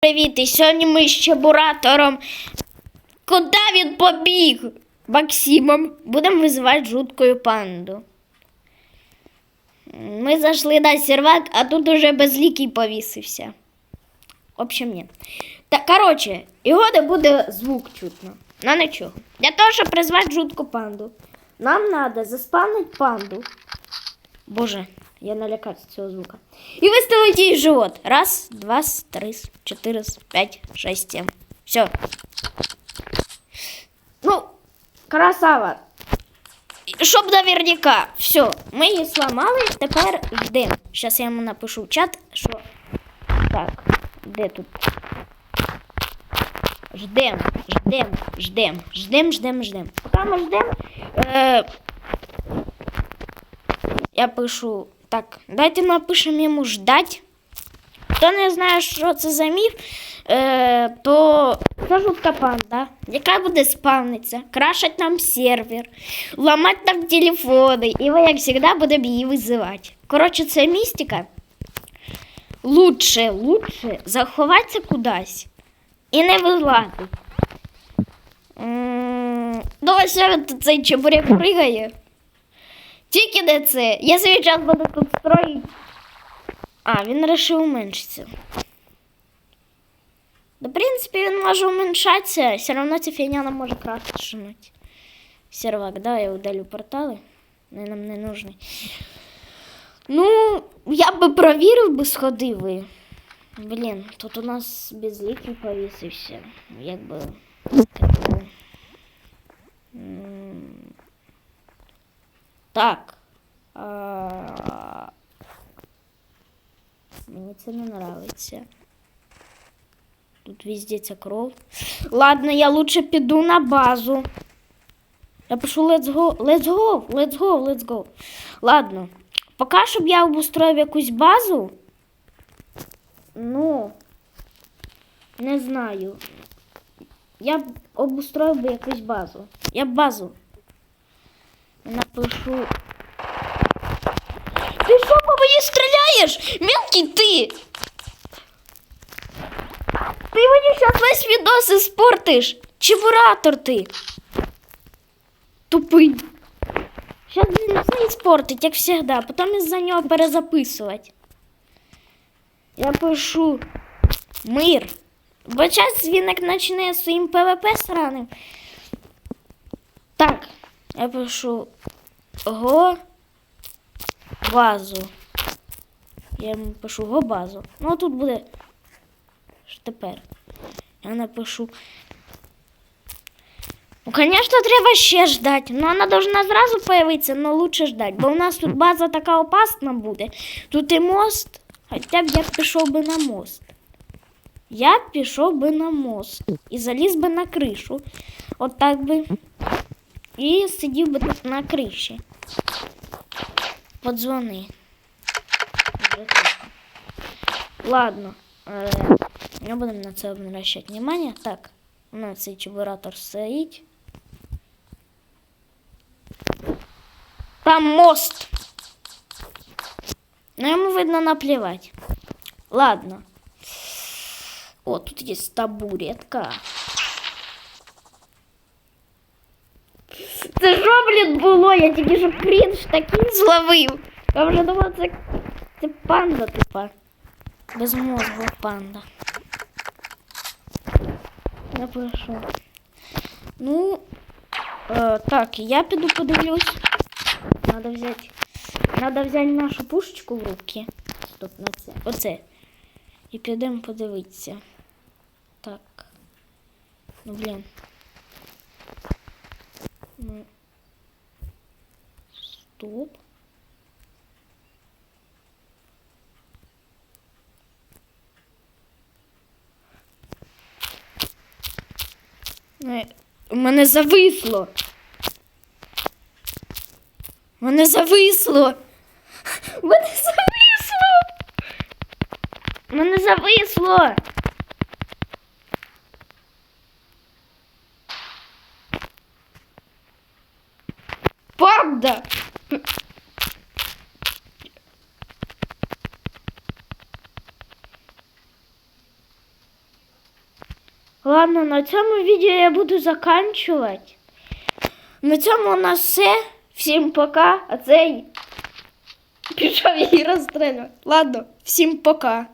Привіт, і сьогодні ми з чебуратором. Куди він побіг? Максимом. Будемо визивати жуткою панду. Ми зайшли на сервак, а тут уже безлікий повісився. В общем, ні. Та, коротше, його не буде звук чутно. Ну нічого. Для того, щоб призвати жутку панду, нам треба заспавнити панду. Боже, я налякався цього звука. І виставити їй живот. Раз, два, три, чотири, п'ять, шесть, сім. Все. Ну, красава. Щоб наверняка. Все, ми її сломали, тепер ждемо. Зараз я йому напишу в чат, що. Так, де тут? Ждем, ждем, ждем, ждем, ждем, ждем. Поки ми ждем. Е, я пишу. Так, дайте напишемо йому ждать. Хто не знає, що це за міф, е, то це жутка панда, яка буде спавнитися, крашать нам сервер, ламати нам телефони, і ми, як завжди, будемо її визивати. Коротше, це містика. Лучше, лучше заховатися кудись і не вилазити. М, Ну, він цей чебурек пригає. Тільки не це. Я свій час буду тут строїть. А, він вирішив уменшитися. Да, в принципі, він може уменьшатися, все одно ця фігня нам може краще шинути. Сервак, да, я удалю портали. Вони нам не нужні. Ну, я би провірив би сходив. Блін, тут у нас безликий повісився. Якби. Так. А... Мені це не нравиться. Тут везде ця кров. Ладно, я лучше піду на базу. Я пишу let's go, let's go, let's go, let's go. Ладно. Поки щоб я обустроїв якусь базу. Ну, не знаю. Я б обустроїв би якусь базу. Я б базу напишу. Ти що по мені стріляєш? Мелкий ти! Ти мені зараз весь відос іспортиш. Чебуратор ти. Тупий. Зараз він все іспортить, як завжди, а потім із-за нього перезаписувати. Я пишу мир. Бо час він як почне ПВП сраним. Я пишу го базу. Я пишу го базу. Ну тут буде. Тепер? Я напишу. Ну, конечно, треба ще ждать. Но вона должна зразу появитися, но лучше ждать. Бо у нас тут база така опасна буде. Тут і мост. Хоча б я пішов би на мост. Я пішов би на мост і заліз би на кришу. От так би. І сидів би тут на криші. Подзвони. Вже тихо. Ладно. Е, не будемо на це обращати внимание. Так, у нас цей чебуратор стоїть. Там мост. Ну, ему видно наплевать. Ладно. О, тут есть табуретка. Це що, блін, було? Я тільки що крінж такий зловив. Я вже думав, це, це панда, типа. Без мозгу панда. Я прошу. Ну, е, так, я піду подивлюсь. Надо взяти. Надо взяти нашу пушечку в руки. Стоп, на це. Оце. І підемо подивитися. Так. Ну, блін. Ну. Е, У мене зависло. У мене зависло. У мене зависло. У мене зависло. Панда. Ладно, на цьому відео я буду заканчувати. На цьому у нас все. Всім пока. А цей пішов її розстрілювати. Ладно, всім пока.